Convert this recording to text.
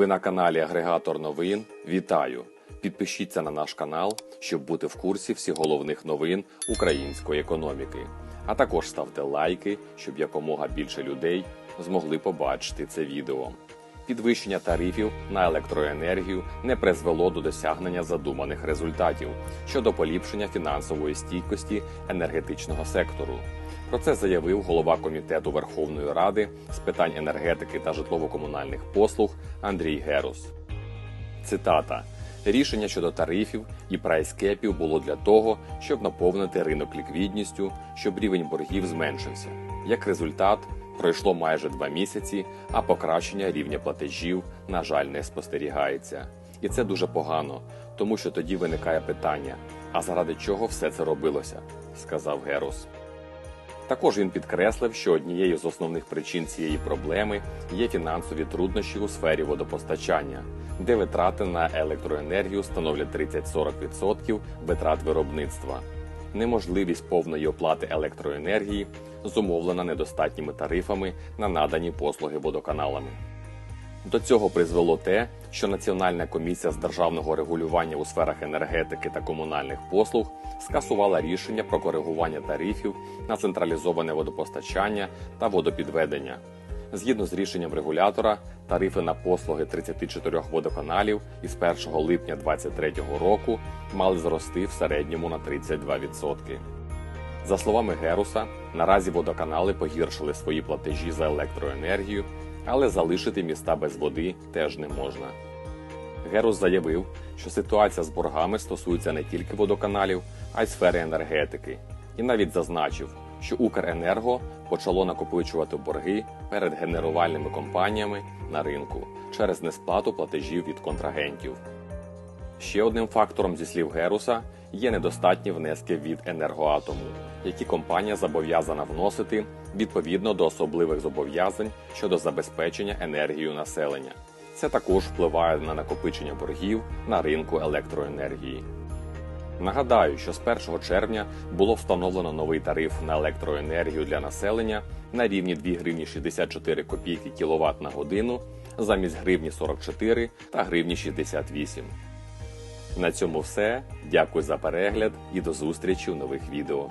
Ви на каналі Агрегатор новин. Вітаю! Підпишіться на наш канал, щоб бути в курсі всіх головних новин української економіки. А також ставте лайки, щоб якомога більше людей змогли побачити це відео. Підвищення тарифів на електроенергію не призвело до досягнення задуманих результатів щодо поліпшення фінансової стійкості енергетичного сектору. Про це заявив голова комітету Верховної Ради з питань енергетики та житлово-комунальних послуг Андрій Герус. Цитата: рішення щодо тарифів і прайскепів було для того, щоб наповнити ринок ліквідністю, щоб рівень боргів зменшився. Як результат, пройшло майже два місяці, а покращення рівня платежів, на жаль, не спостерігається. І це дуже погано, тому що тоді виникає питання: а заради чого все це робилося? сказав Герус. Також він підкреслив, що однією з основних причин цієї проблеми є фінансові труднощі у сфері водопостачання, де витрати на електроенергію становлять 30-40% витрат виробництва. Неможливість повної оплати електроенергії зумовлена недостатніми тарифами на надані послуги водоканалами. До цього призвело те, що Національна комісія з державного регулювання у сферах енергетики та комунальних послуг скасувала рішення про коригування тарифів на централізоване водопостачання та водопідведення. Згідно з рішенням регулятора, тарифи на послуги 34 водоканалів із 1 липня 2023 року мали зрости в середньому на 32%. За словами Геруса, наразі водоканали погіршили свої платежі за електроенергію, але залишити міста без води теж не можна. Герус заявив, що ситуація з боргами стосується не тільки водоканалів, а й сфери енергетики, і навіть зазначив, що Укренерго почало накопичувати борги перед генерувальними компаніями на ринку через несплату платежів від контрагентів. Ще одним фактором, зі слів Геруса, є недостатні внески від енергоатому, які компанія зобов'язана вносити відповідно до особливих зобов'язань щодо забезпечення енергією населення. Це також впливає на накопичення боргів на ринку електроенергії. Нагадаю, що з 1 червня було встановлено новий тариф на електроенергію для населення на рівні 2 гривні 64 копійки кВт на годину замість гривні 44 та гривні 68. На цьому все. Дякую за перегляд і до зустрічі у нових відео.